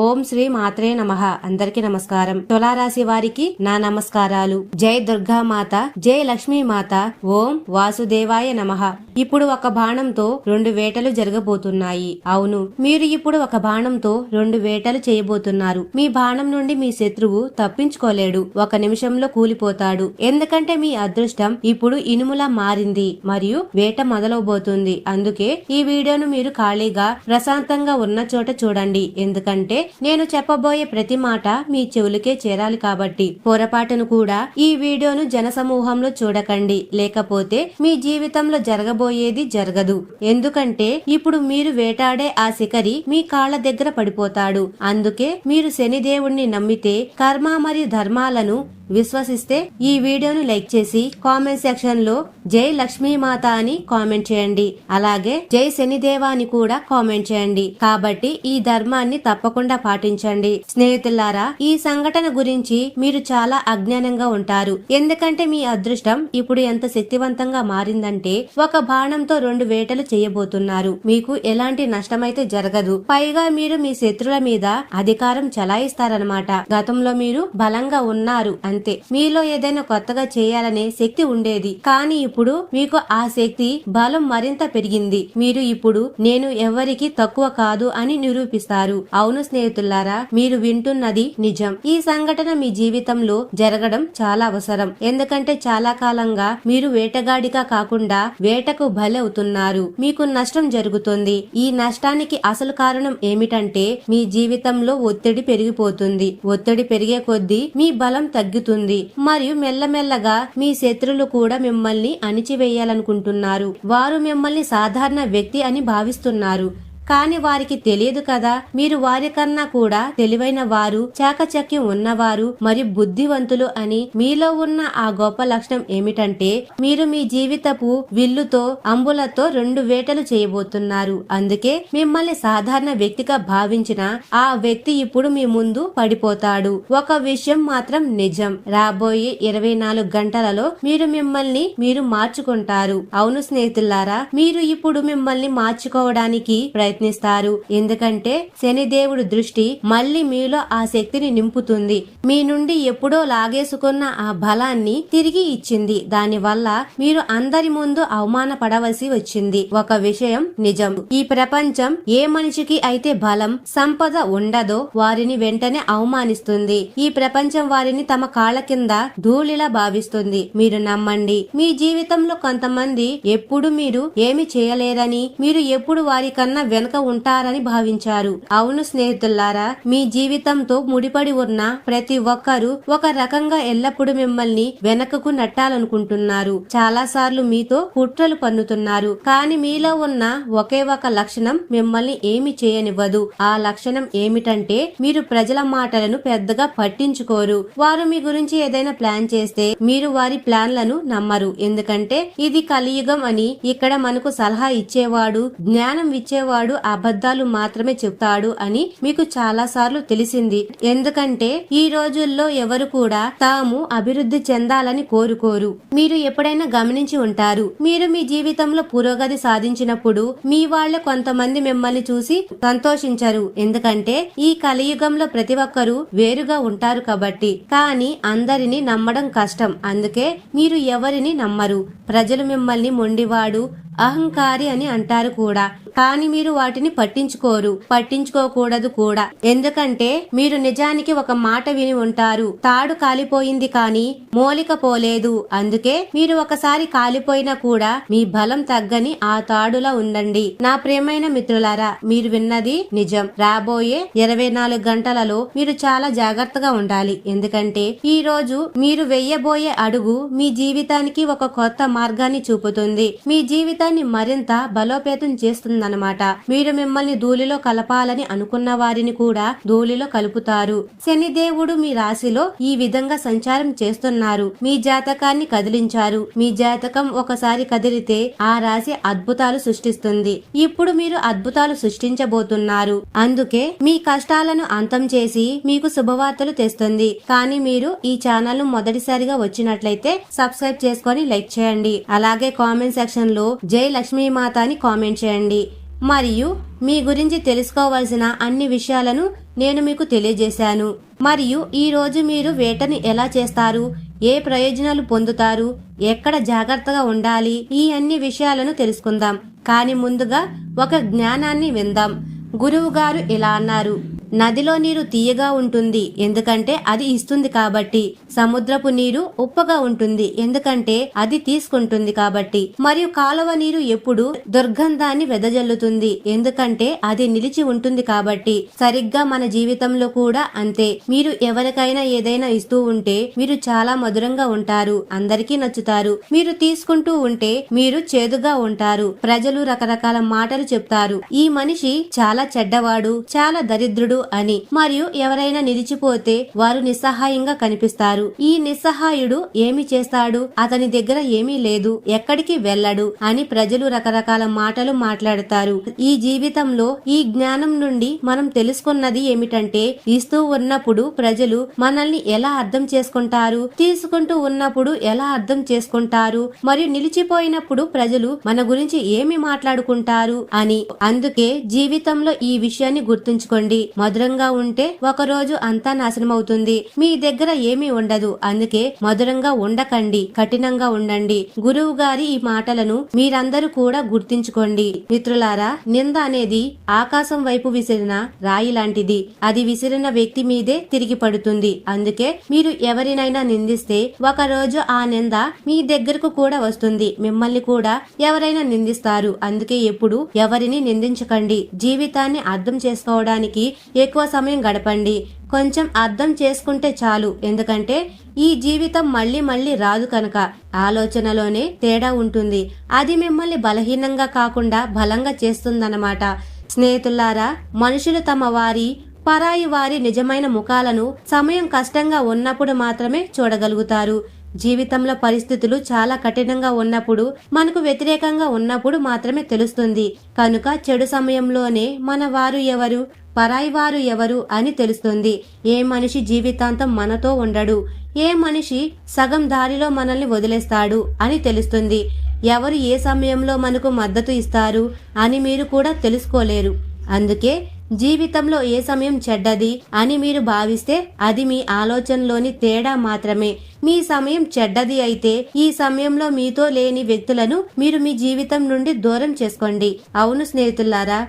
ఓం శ్రీ మాత్రే నమః. అందరికి నమస్కారం. తులారాశి వారికి నా నమస్కారాలు. జై దుర్గా మాత జై లక్ష్మీ మాత ఓం వాసుదేవాయ నమః. ఇప్పుడు ఒక బాణంతో రెండు వేటలు జరగబోతున్నాయి. అవును మీరు ఇప్పుడు ఒక బాణంతో రెండు వేటలు చేయబోతున్నారు. మీ బాణం నుండి మీ శత్రువు తప్పించుకోలేడు. ఒక నిమిషంలో కూలిపోతాడు. ఎందుకంటే మీ అదృష్టం ఇప్పుడు ఇనుములా మారింది మరియు వేట మొదలవబోతుంది. అందుకే ఈ వీడియోను మీరు ఖాళీగా ప్రశాంతంగా ఉన్న చోట చూడండి. ఎందుకంటే నేను చెప్పబోయే ప్రతి మాట మీ చెవులకే చేరాలి కాబట్టి. పొరపాటును కూడా ఈ వీడియోను జనసమూహంలో చూడకండి. లేకపోతే మీ జీవితంలో జరగబోయేది జరగదు. ఎందుకంటే ఇప్పుడు మీరు వేటాడే ఆ శిఖరి మీ కాళ్ళ దగ్గర పడిపోతాడు. అందుకే మీరు శనిదేవుణ్ణి నమ్మితే కర్మ మరియు ధర్మాలను విశ్వసిస్తే ఈ వీడియోను లైక్ చేసి కామెంట్ సెక్షన్లో జై లక్ష్మీమాత అని కామెంట్ చేయండి. అలాగే జై శనిదేవా అని కూడా కామెంట్ చేయండి. కాబట్టి ఈ ధర్మాన్ని తప్పకుండా పాటించండి. స్నేహితులారా ఈ సంఘటన గురించి మీరు చాలా అజ్ఞానంగా ఉంటారు. ఎందుకంటే మీ అదృష్టం ఇప్పుడు ఎంత శక్తివంతంగా మారిందంటే ఒక బాణంతో రెండు వేటలు చేయబోతున్నారు. మీకు ఎలాంటి నష్టమైతే జరగదు. పైగా మీరు మీ శత్రుల మీద అధికారం చలాయిస్తారనమాట గతంలో మీరు బలంగా ఉన్నారు అంతే. మీలో ఏదైనా కొత్తగా చేయాలనే శక్తి ఉండేది. కానీ ఇప్పుడు మీకు ఆ శక్తి బలం మరింత పెరిగింది. మీరు ఇప్పుడు నేను ఎవరికి తక్కువ కాదు అని నిరూపిస్తారు. అవును స్నేహితులారా మీరు వింటున్నది నిజం. ఈ సంఘటన మీ జీవితంలో జరగడం చాలా అవసరం. ఎందుకంటే చాలా కాలంగా మీరు వేటగాడిగా కాకుండా వేటకు బలవుతున్నారు. మీకు నష్టం జరుగుతుంది. ఈ నష్టానికి అసలు కారణం ఏమిటంటే మీ జీవితంలో ఒత్తిడి పెరిగిపోతుంది. ఒత్తిడి పెరిగే కొద్దీ మీ బలం తగ్గుతుంది. మరియు మెల్లమెల్లగా మీ శత్రులు కూడా మిమ్మల్ని అణిచివేయాలనుకుంటున్నారు. వారు మిమ్మల్ని సాధారణ వ్యక్తి అని భావిస్తున్నారు. కానీ వారికి తెలియదు కదా. మీరు వారికన్నా కూడా తెలివైన వారు చాకచక్యం ఉన్నవారు మరియు బుద్ధివంతులు అని మీలో ఉన్న ఆ గొప్ప లక్షణం ఏమిటంటే మీరు మీ జీవితపు విల్లుతో అంబులతో రెండు వేటలు చేయబోతున్నారు. అందుకే మిమ్మల్ని సాధారణ వ్యక్తిగా భావించిన ఆ వ్యక్తి ఇప్పుడు మీ ముందు పడిపోతాడు. ఒక విషయం మాత్రం నిజం. రాబోయే ఇరవై నాలుగు గంటలలో మీరు మిమ్మల్ని మీరు మార్చుకుంటారు. అవును స్నేహితులారా మీరు ఇప్పుడు మిమ్మల్ని మార్చుకోవడానికి ప్రయత్నిస్తారు. ఎందుకంటే శనిదేవుడు దృష్టి మళ్ళీ మీలో ఆ శక్తిని నింపుతుంది. మీ నుండి ఎప్పుడో లాగేసుకున్న ఆ బలాన్ని తిరిగి ఇచ్చింది. దానివల్ల మీరు అందరి ముందు అవమానపడవలసి వచ్చింది. ఒక విషయం నిజం. ఈ ప్రపంచం ఏ మనిషికి అయితే బలం సంపద ఉండదో వారిని వెంటనే అవమానిస్తుంది. ఈ ప్రపంచం వారిని తమ కాళ్ళ కింద ధూళిలా భావిస్తుంది. మీరు నమ్మండి మీ జీవితంలో కొంతమంది ఎప్పుడు మీరు ఏమి చేయలేరని మీరు ఎప్పుడు వారి కన్నా వెనుక ఉంటారని భావించారు. అవును స్నేహితులారా మీ జీవితంతో ముడిపడి ఉన్న ప్రతి ఒక్కరూ ఒక రకంగా ఎల్లప్పుడూ మిమ్మల్ని వెనకకు నట్టాలనుకుంటున్నారు. చాలా సార్లు మీతో కుట్రలు పన్నుతున్నారు. కానీ మీలో ఉన్న ఒకే ఒక లక్షణం మిమ్మల్ని ఏమి చేయనివ్వదు. ఆ లక్షణం ఏమిటంటే మీరు ప్రజల మాటలను పెద్దగా పట్టించుకోరు. వారు మీ గురించి ఏదైనా ప్లాన్ చేస్తే మీరు వారి ప్లాన్లను నమ్మరు. ఎందుకంటే ఇది కలియుగం అని ఇక్కడ మనకు సలహా ఇచ్చేవాడు జ్ఞానం ఇచ్చేవాడు అబద్ధాలు మాత్రమే చెప్తాడు అని మీకు చాలా సార్లు తెలిసింది. ఎందుకంటే ఈ రోజుల్లో ఎవరు కూడా తాము అభివృద్ధి చెందాలని కోరుకోరు. మీరు ఎప్పుడైనా గమనించి ఉంటారు. మీరు మీ జీవితంలో పురోగతి సాధించినప్పుడు మీ వాళ్ళ కొంతమంది మిమ్మల్ని చూసి సంతోషించరు. ఎందుకంటే ఈ కలియుగంలో ప్రతి ఒక్కరూ వేరుగా ఉంటారు కాబట్టి. కానీ అందరిని నమ్మడం కష్టం. అందుకే మీరు ఎవరిని నమ్మరు? ప్రజలు మిమ్మల్ని మొండివాడు అహంకారి అని అంటారు కూడా. కానీ మీరు వాటిని పట్టించుకోరు. పట్టించుకోకూడదు కూడా. ఎందుకంటే మీరు నిజానికి ఒక మాట విని ఉంటారు. తాడు కాలిపోయింది కానీ మూలిక పోలేదు. అందుకే మీరు ఒకసారి కాలిపోయినా కూడా మీ బలం తగ్గని ఆ తాడులా ఉండండి. నా ప్రియమైన మిత్రులారా మీరు విన్నది నిజం. రాబోయే ఇరవై నాలుగు గంటలలో మీరు చాలా జాగ్రత్తగా ఉండాలి. ఎందుకంటే ఈ రోజు మీరు వెయ్యబోయే అడుగు మీ జీవితానికి ఒక కొత్త మార్గాన్ని చూపుతుంది. మీ జీవితాన్ని మరింత బలోపేతం చేస్తుందన్నమాట. మీరు మిమ్మల్ని ధూళిలో కలపాలని అనుకున్న వారిని కూడా ధూళిలో కలుపుతారు. శనిదేవుడు మీ రాశిలో ఈ విధంగా సంచారం చేస్తున్నారు. మీ జాతకాన్ని కదిలించారు. మీ జాతకం ఒకసారి కదిలితే ఆ రాశి అద్భుతాలు సృష్టిస్తుంది. ఇప్పుడు మీరు అద్భుతాలు సృష్టించబోతున్నారు. అందుకే మీ కష్టాలను అంతం చేసి మీకు శుభవార్తలు తెస్తుంది. కానీ మీరు ఈ ఛానల్ను మొదటిసారిగా వచ్చినట్లయితే సబ్స్క్రైబ్ చేసుకొని లైక్ చేయండి. అలాగే కామెంట్ సెక్షన్లో జై లక్ష్మీమాత అని కామెంట్ చేయండి. మరియు మీ గురించి తెలుసుకోవాల్సిన అన్ని విషయాలను నేను మీకు తెలియజేశాను. మరియు ఈ రోజు మీరు వేటని ఎలా చేస్తారు? ఏ ప్రయోజనాలు పొందుతారు? ఎక్కడ జాగ్రత్తగా ఉండాలి? ఈ అన్ని విషయాలను తెలుసుకుందాం. కానీ ముందుగా ఒక జ్ఞానాన్ని విందాం. గురువు గారు ఇలా అన్నారు. నదిలో నీరు తీయగా ఉంటుంది. ఎందుకంటే అది ఇస్తుంది కాబట్టి. సముద్రపు నీరు ఉప్పగా ఉంటుంది. ఎందుకంటే అది తీసుకుంటుంది కాబట్టి. మరియు కాలువ నీరు ఎప్పుడు దుర్గంధాన్ని వెదజల్లుతుంది. ఎందుకంటే అది నిలిచి ఉంటుంది కాబట్టి. సరిగ్గా మన జీవితంలో కూడా అంతే. మీరు ఎవరికైనా ఏదైనా ఇస్తూ ఉంటే మీరు చాలా మధురంగా ఉంటారు. అందరికీ నచ్చుతారు. మీరు తీసుకుంటూ ఉంటే మీరు చేదుగా ఉంటారు. ప్రజలు రకరకాల మాటలు చెప్తారు. ఈ మనిషి చాలా చెడ్డవాడు చాలా దరిద్రుడు అని. మరియు ఎవరైనా నిలిచిపోతే వారు నిస్సహాయంగా కనిపిస్తారు. ఈ నిస్సహాయుడు ఏమి చేస్తాడు? అతని దగ్గర ఏమీ లేదు. ఎక్కడికి వెళ్ళడు అని ప్రజలు రకరకాల మాటలు మాట్లాడతారు. ఈ జీవితంలో ఈ జ్ఞానం నుండి మనం తెలుసుకున్నది ఏమిటంటే ఇస్తూ ఉన్నప్పుడు ప్రజలు మనల్ని ఎలా అర్థం చేసుకుంటారు? తీసుకుంటూ ఉన్నప్పుడు ఎలా అర్థం చేసుకుంటారు? మరియు నిలిచిపోయినప్పుడు ప్రజలు మన గురించి ఏమి మాట్లాడుకుంటారు అని. అందుకే జీవితంలో ఈ విషయాన్ని గుర్తుంచుకోండి. మధురంగా ఉంటే ఒకరోజు అంతా నాశనం అవుతుంది మీ దగ్గర ఏమీ ఉండదు. అందుకే మధురంగా ఉండకండి. కఠినంగా ఉండండి. గురువు గారి ఈ మాటలను మీరందరూ కూడా గుర్తించుకోండి. మిత్రులారా నింద అనేది ఆకాశం వైపు విసిరిన రాయి లాంటిది. అది విసిరిన వ్యక్తి మీదే తిరిగి పడుతుంది. అందుకే మీరు ఎవరినైనా నిందిస్తే ఒకరోజు ఆ నింద మీ దగ్గరకు కూడా వస్తుంది. మిమ్మల్ని కూడా ఎవరైనా నిందిస్తారు. అందుకే ఎప్పుడు ఎవరిని నిందించకండి. జీవితాన్ని అర్థం చేసుకోవడానికి ఎక్కువ సమయం గడపండి. కొంచెం అర్థం చేసుకుంటే చాలు. ఎందుకంటే ఈ జీవితం మళ్ళీ మళ్ళీ రాదు కనుక. ఆలోచనలోనే తేడా ఉంటుంది. అది మిమ్మల్ని బలహీనంగా కాకుండా బలంగా చేస్తుందన్నమాట. స్నేహితులారా మనుషులు తమ వారి పరాయి వారి నిజమైన ముఖాలను సమయం కష్టంగా ఉన్నప్పుడు మాత్రమే చూడగలుగుతారు. జీవితంలో పరిస్థితులు చాలా కఠినంగా ఉన్నప్పుడు మనకు వ్యతిరేకంగా ఉన్నప్పుడు మాత్రమే తెలుస్తుంది. కనుక చెడు సమయంలోనే మన వారు ఎవరు పరాయి వారు ఎవరు అని తెలుస్తుంది. ఏ మనిషి జీవితాంతం మనతో ఉండడు. ఏ మనిషి సగం దారిలో మనల్ని వదిలేస్తాడు అని తెలుస్తుంది. ఎవరు ఏ సమయంలో మనకు మద్దతు ఇస్తారు అని మీరు కూడా తెలుసుకోలేరు. అందుకే జీవితంలో ఏ సమయం చెడ్డది అని మీరు భావిస్తే అది మీ ఆలోచనలోని తేడా మాత్రమే. మీ సమయం చెడ్డది అయితే ఈ సమయంలో మీతో లేని వ్యక్తులను మీరు మీ జీవితం నుండి దూరం చేసుకోండి. అవును స్నేహితులారా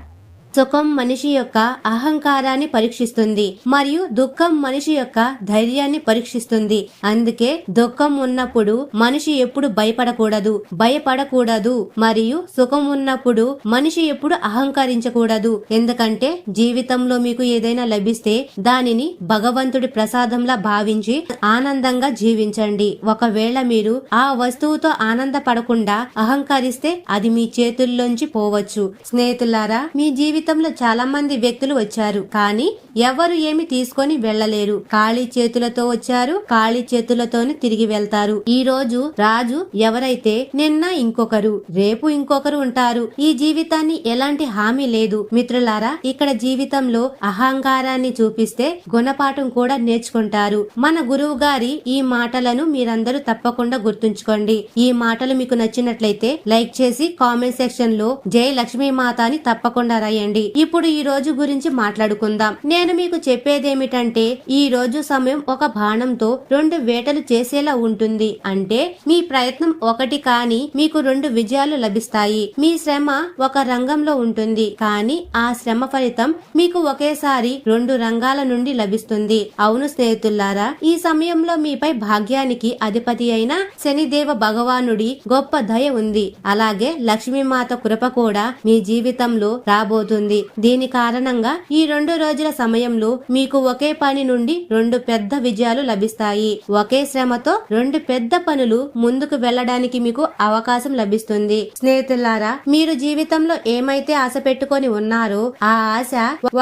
సుఖం మనిషి యొక్క అహంకారాన్ని పరీక్షిస్తుంది మరియు దుఃఖం మనిషి యొక్క ధైర్యాన్ని పరీక్షిస్తుంది. అందుకే దుఃఖం ఉన్నప్పుడు మనిషి ఎప్పుడు భయపడకూడదు. భయపడకూడదు మరియు సుఖం ఉన్నప్పుడు మనిషి ఎప్పుడు అహంకరించకూడదు. ఎందుకంటే జీవితంలో మీకు ఏదైనా లభిస్తే దానిని భగవంతుడి ప్రసాదంలా భావించి ఆనందంగా జీవించండి. ఒకవేళ మీరు ఆ వస్తువుతో ఆనందపడకుండా అహంకరిస్తే అది మీ చేతుల్లోంచి పోవచ్చు. స్నేహితులారా మీ జీవితం జీవితంలో చాలా మంది వ్యక్తులు వచ్చారు. కానీ ఎవరు ఏమి తీసుకొని వెళ్ళలేరు ఖాళీ చేతులతో వచ్చారు. ఖాళీ చేతులతోనే తిరిగి వెళ్తారు. ఈ రోజు రాజు ఎవరైతే నిన్న ఇంకొకరు రేపు ఇంకొకరు ఉంటారు. ఈ జీవితాన్ని ఎలాంటి హామీ లేదు. మిత్రులారా ఇక్కడ జీవితంలో అహంకారాన్ని చూపిస్తే గుణపాఠం కూడా నేర్చుకుంటారు. మన గురువు గారి ఈ మాటలను మీరందరూ తప్పకుండా గుర్తుంచుకోండి. ఈ మాటలు మీకు నచ్చినట్లయితే లైక్ చేసి కామెంట్ సెక్షన్లో జై లక్ష్మీ మాత అని తప్పకుండా రాయండి. ఇప్పుడు ఈ రోజు గురించి మాట్లాడుకుందాం. నేను మీకు చెప్పేదేమిటంటే ఈ రోజు సమయం ఒక బాణంతో రెండు వేటలు చేసేలా ఉంటుంది. అంటే మీ ప్రయత్నం ఒకటి కాని మీకు రెండు విజయాలు లభిస్తాయి. మీ శ్రమ ఒక రంగంలో ఉంటుంది. కానీ ఆ శ్రమ ఫలితం మీకు ఒకేసారి రెండు రంగాల నుండి లభిస్తుంది. అవును స్నేహితులారా ఈ సమయంలో మీపై భాగ్యానికి అధిపతి అయిన శనిదేవ భగవానుడి గొప్ప దయ ఉంది. అలాగే లక్ష్మీమాత కృప కూడా మీ జీవితంలో జరుగుతుంది. దీని కారణంగా ఈ రెండు రోజుల సమయంలో మీకు ఒకే పని నుండి రెండు పెద్ద విజయాలు లభిస్తాయి. ఒకే శ్రమతో రెండు పెద్ద పనులు ముందుకు వెళ్ళడానికి మీకు అవకాశం లభిస్తుంది. స్నేహితులారా మీరు జీవితంలో ఏమైతే ఆశ పెట్టుకొని ఉన్నారో ఆ ఆశ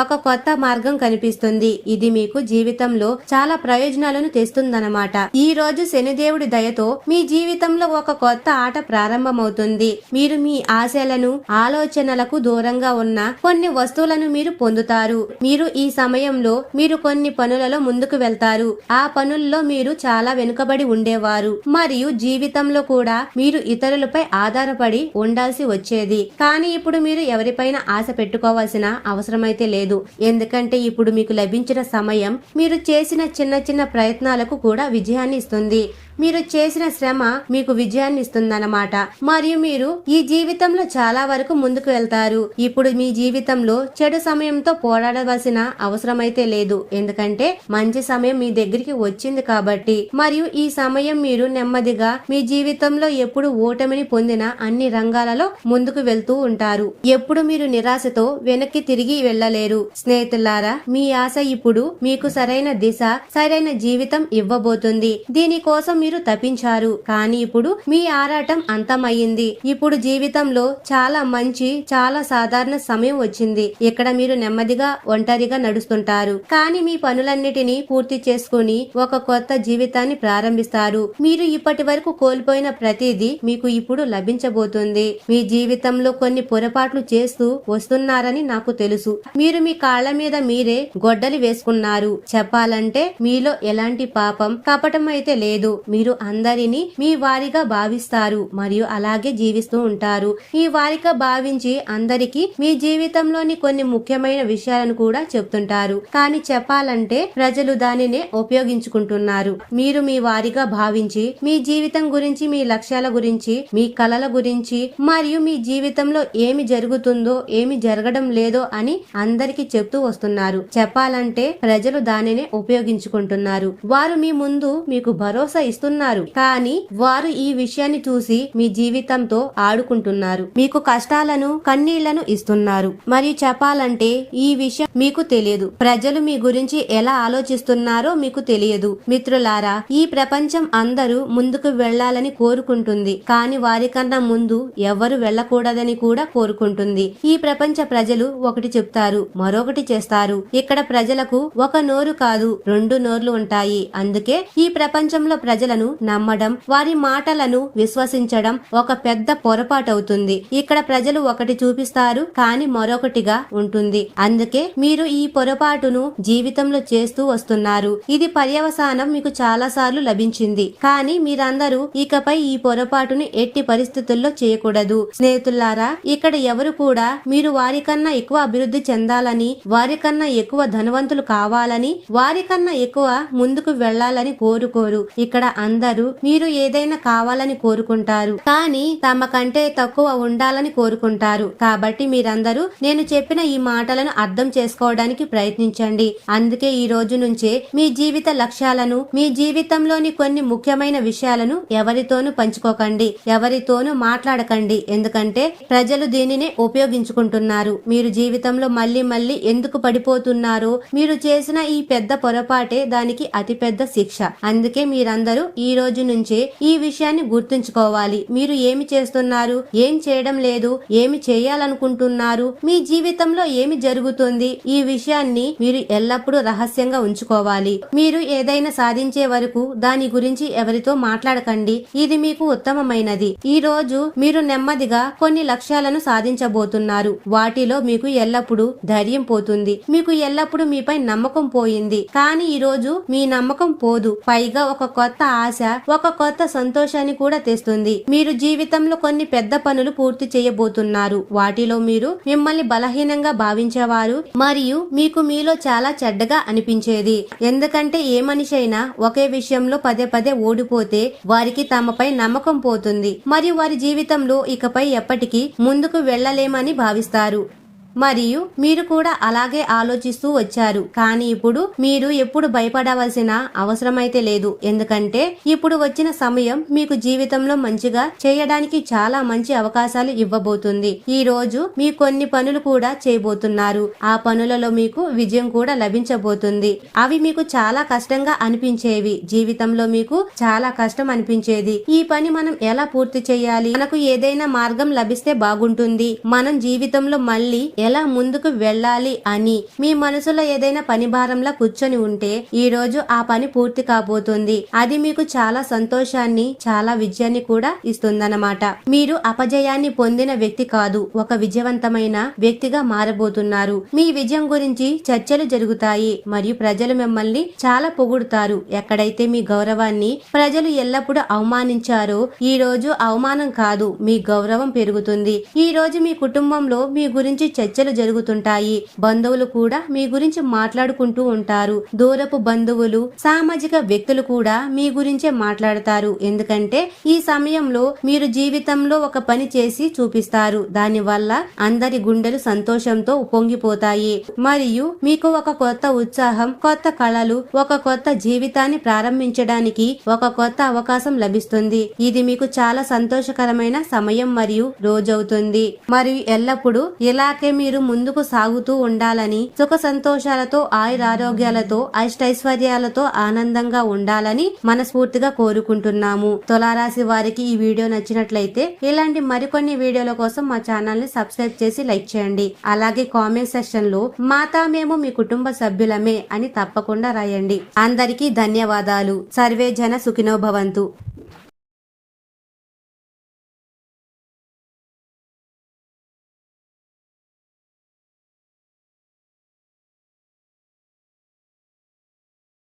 ఒక కొత్త మార్గం కనిపిస్తుంది. ఇది మీకు జీవితంలో చాలా ప్రయోజనాలను తెస్తుందన్నమాట. ఈ రోజు శనిదేవుడి దయతో మీ జీవితంలో ఒక కొత్త ఆట ప్రారంభమవుతుంది. మీరు మీ ఆశలను ఆలోచనలకు దూరంగా ఉన్న కొన్ని వస్తువులను మీరు పొందుతారు. మీరు ఈ సమయంలో మీరు కొన్ని పనులలో ముందుకు వెళ్తారు. ఆ పనుల్లో మీరు చాలా వెనుకబడి ఉండేవారు. మరియు జీవితంలో కూడా మీరు ఇతరులపై ఆధారపడి ఉండాల్సి వచ్చేది. కానీ ఇప్పుడు మీరు ఎవరిపైన ఆశ పెట్టుకోవాల్సిన అవసరమైతే లేదు. ఎందుకంటే ఇప్పుడు మీకు లభించిన సమయం మీరు చేసిన చిన్న చిన్న ప్రయత్నాలకు కూడా విజయాన్ని ఇస్తుంది. మీరు చేసిన శ్రమ మీకు విజయాన్ని ఇస్తుందన్నమాట. మరియు మీరు ఈ జీవితంలో చాలా వరకు ముందుకు వెళ్తారు. ఇప్పుడు మీ జీవితంలో చెడు సమయంతో పోరాడవలసిన అవసరమైతే లేదు. ఎందుకంటే మంచి సమయం మీ దగ్గరికి వచ్చింది కాబట్టి. మరియు ఈ సమయం మీరు నెమ్మదిగా మీ జీవితంలో ఎప్పుడు ఓటమిని పొందిన అన్ని రంగాలలో ముందుకు వెళ్తూ ఉంటారు. ఎప్పుడు మీరు నిరాశతో వెనక్కి తిరిగి వెళ్ళలేరు. స్నేహితులారా మీ ఆశ ఇప్పుడు మీకు సరైన దిశ సరైన జీవితం ఇవ్వబోతుంది. దీనికోసం మీరు తప్పించారు. కానీ ఇప్పుడు మీ ఆరాటం అంతమయ్యింది. ఇప్పుడు జీవితంలో చాలా మంచి చాలా సాధారణ సమయం వచ్చింది. ఇక్కడ మీరు నెమ్మదిగా ఒంటరిగా నడుస్తుంటారు. కానీ మీ పనులన్నిటినీ పూర్తి చేసుకుని ఒక కొత్త జీవితాన్ని ప్రారంభిస్తారు. మీరు ఇప్పటి వరకు కోల్పోయిన ప్రతిదీ మీకు ఇప్పుడు లభించబోతుంది. మీ జీవితంలో కొన్ని పొరపాట్లు చేస్తూ వస్తున్నారని నాకు తెలుసు. మీరు మీ కాళ్ళ మీద మీరే గొడ్డలి వేసుకున్నారు. చెప్పాలంటే మీలో ఎలాంటి పాపం కపటం అయితే లేదు. మీరు అందరినీ మీ వారిగా భావిస్తారు మరియు అలాగే జీవిస్తూ ఉంటారు. మీ వారిగా భావించి అందరికీ మీ జీవితంలోని కొన్ని ముఖ్యమైన విషయాలను కూడా చెప్తుంటారు. కానీ చెప్పాలంటే ప్రజలు దానినే ఉపయోగించుకుంటున్నారు. మీరు మీ వారిగా భావించి మీ జీవితం గురించి మీ లక్ష్యాల గురించి మీ కలల గురించి మరియు మీ జీవితంలో ఏమి జరుగుతుందో ఏమి జరగడం లేదో అని అందరికీ చెప్తూ వస్తున్నారు. చెప్పాలంటే ప్రజలు దానినే ఉపయోగించుకుంటున్నారు. వారు మీ ముందు మీకు భరోసా చేస్తున్నారు. కానీ వారు ఈ విషయాన్ని చూసి మీ జీవితంతో ఆడుకుంటున్నారు. మీకు కష్టాలను కన్నీళ్ళను ఇస్తున్నారు. మరియు చెప్పాలంటే ఈ విషయం మీకు తెలియదు. ప్రజలు మీ గురించి ఎలా ఆలోచిస్తున్నారో మీకు తెలియదు. మిత్రులారా ఈ ప్రపంచం అందరూ ముందుకు వెళ్ళాలని కోరుకుంటుంది. కానీ వారికన్నా ముందు ఎవరు వెళ్ళకూడదని కూడా కోరుకుంటుంది. ఈ ప్రపంచ ప్రజలు ఒకటి చెప్తారు మరొకటి చేస్తారు. ఇక్కడ ప్రజలకు ఒక నోరు కాదు రెండు నోర్లు ఉంటాయి. అందుకే ఈ ప్రపంచంలో ప్రజలను నమ్మడం వారి మాటలను విశ్వసించడం ఒక పెద్ద పొరపాటు అవుతుంది ఇక్కడ ప్రజలు ఒకటి చూపిస్తారు కానీ మరొకటిగా ఉంటుంది. అందుకే మీరు ఈ పొరపాటును జీవితంలో చేస్తూ వస్తున్నారు. ఇది పర్యవసానం మీకు చాలా సార్లు లభించింది. కానీ మీరందరూ ఇకపై ఈ పొరపాటును ఎట్టి పరిస్థితుల్లో చేయకూడదు. స్నేహితులారా ఇక్కడ ఎవరు కూడా మీరు వారికన్నా ఎక్కువ అభివృద్ధి చెందాలని వారికన్నా ఎక్కువ ధనవంతులు కావాలని వారికన్నా ఎక్కువ ముందుకు వెళ్ళాలని కోరుకోరు. ఇక్కడ అందరూ మీరు ఏదైనా కావాలని కోరుకుంటారు. కానీ తమ కంటే తక్కువ ఉండాలని కోరుకుంటారు. కాబట్టి మీరందరూ నేను చెప్పిన ఈ మాటలను అర్థం చేసుకోవడానికి ప్రయత్నించండి. అందుకే ఈ రోజు నుంచే మీ జీవిత లక్ష్యాలను మీ జీవితంలోని కొన్ని ముఖ్యమైన విషయాలను ఎవరితోనూ పంచుకోకండి. ఎవరితోనూ మాట్లాడకండి. ఎందుకంటే ప్రజలు దీనిని ఉపయోగించుకుంటున్నారు. మీరు జీవితంలో మళ్ళీ మళ్ళీ ఎందుకు పడిపోతున్నారో మీరు చేసిన ఈ పెద్ద పొరపాటే దానికి అతిపెద్ద శిక్ష. అందుకే మీరందరూ ఈ రోజు నుంచే ఈ విషయాన్ని గుర్తుంచుకోవాలి. మీరు ఏమి చేస్తున్నారు? ఏం చేయడం లేదు? ఏమి చేయాలనుకుంటున్నారు? మీ జీవితంలో ఏమి జరుగుతుంది? ఈ విషయాన్ని మీరు ఎల్లప్పుడూ రహస్యంగా ఉంచుకోవాలి. మీరు ఏదైనా సాధించే వరకు దాని గురించి ఎవరితో మాట్లాడకండి. ఇది మీకు ఉత్తమమైనది. ఈ రోజు మీరు నెమ్మదిగా కొన్ని లక్ష్యాలను సాధించబోతున్నారు. వాటిలో మీకు ఎల్లప్పుడూ ధైర్యం పోతుంది. మీకు ఎల్లప్పుడూ మీపై నమ్మకం పోయింది. కానీ ఈ రోజు మీ నమ్మకం పోదు. పైగా ఒక కొత్త ఆశ ఒక కొత్త సంతోషాన్ని కూడా తెస్తుంది. మీరు జీవితంలో కొన్ని పెద్ద పనులు పూర్తి చేయబోతున్నారు. వాటిలో మీరు మిమ్మల్ని బలహీనంగా భావించేవారు మరియు మీకు మీలో చాలా చెడ్డగా అనిపించేది. ఎందుకంటే ఏ మనిషి అయినా ఒకే విషయంలో పదే పదే ఓడిపోతే వారికి తమపై నమ్మకం పోతుంది. మరియు వారి జీవితంలో ఇకపై ఎప్పటికీ ముందుకు వెళ్ళలేమని భావిస్తారు. మరియు మీరు కూడా అలాగే ఆలోచిస్తూ వచ్చారు. కానీ ఇప్పుడు మీరు ఎప్పుడు భయపడవలసిన అవసరమైతే లేదు. ఎందుకంటే ఇప్పుడు వచ్చిన సమయం మీకు జీవితంలో మంచిగా చేయడానికి చాలా మంచి అవకాశాలు ఇవ్వబోతుంది. ఈ రోజు మీ కొన్ని పనులు కూడా చేయబోతున్నారు. ఆ పనులలో మీకు విజయం కూడా లభించబోతుంది. అవి మీకు చాలా కష్టంగా అనిపించేవి. జీవితంలో మీకు చాలా కష్టం అనిపించేది. ఈ పని మనం ఎలా పూర్తి చేయాలి? మనకు ఏదైనా మార్గం లభిస్తే బాగుంటుంది. మనం జీవితంలో మళ్ళీ ఎలా ముందుకు వెళ్ళాలి అని మీ మనసులో ఏదైనా పని భారంలా కూర్చొని ఉంటే ఈ రోజు ఆ పని పూర్తి కాబోతుంది. అది మీకు చాలా సంతోషాన్ని చాలా విజయాన్ని కూడా ఇస్తుందన్నమాట. మీరు అపజయాన్ని పొందిన వ్యక్తి కాదు ఒక విజయవంతమైన వ్యక్తిగా మారబోతున్నారు. మీ విజయం గురించి చర్చలు జరుగుతాయి మరియు ప్రజలు మిమ్మల్ని చాలా పొగుడుతారు. ఎక్కడైతే మీ గౌరవాన్ని ప్రజలు ఎల్లప్పుడూ అవమానించారో ఈ రోజు అవమానం కాదు మీ గౌరవం పెరుగుతుంది. ఈ రోజు మీ కుటుంబంలో మీ గురించి చర్చ చర్చలు జరుగుతుంటాయి. బంధువులు కూడా మీ గురించి మాట్లాడుకుంటూ ఉంటారు. దూరపు బంధువులు సామాజిక వ్యక్తులు కూడా మీ గురించే మాట్లాడతారు. ఎందుకంటే ఈ సమయంలో మీరు జీవితంలో ఒక పని చేసి చూపిస్తారు. దాని వల్ల అందరి గుండెలు సంతోషంతో పొంగిపోతాయి. మరియు మీకు ఒక కొత్త ఉత్సాహం కొత్త కళలు ఒక కొత్త జీవితాన్ని ప్రారంభించడానికి ఒక కొత్త అవకాశం లభిస్తుంది. ఇది మీకు చాలా సంతోషకరమైన సమయం మరియు రోజవుతుంది. మరియు ఎల్లప్పుడూ ఇలాగే మీరు ముందుకు సాగుతూ ఉండాలని సుఖ సంతోషాలతో ఆయురారోగ్యాలతో అష్టైశ్వర్యాలతో ఆనందంగా ఉండాలని మనస్ఫూర్తిగా కోరుకుంటున్నాము. తులారాశి వారికి ఈ వీడియో నచ్చినట్లయితే ఇలాంటి మరికొన్ని వీడియోల కోసం మా ఛానల్ని సబ్స్క్రైబ్ చేసి లైక్ చేయండి. అలాగే కామెంట్ సెక్షన్లో మాతా మేము మీ కుటుంబ సభ్యులమే అని తప్పకుండా రాయండి. అందరికీ ధన్యవాదాలు. సర్వే జన సుఖినోభవంతు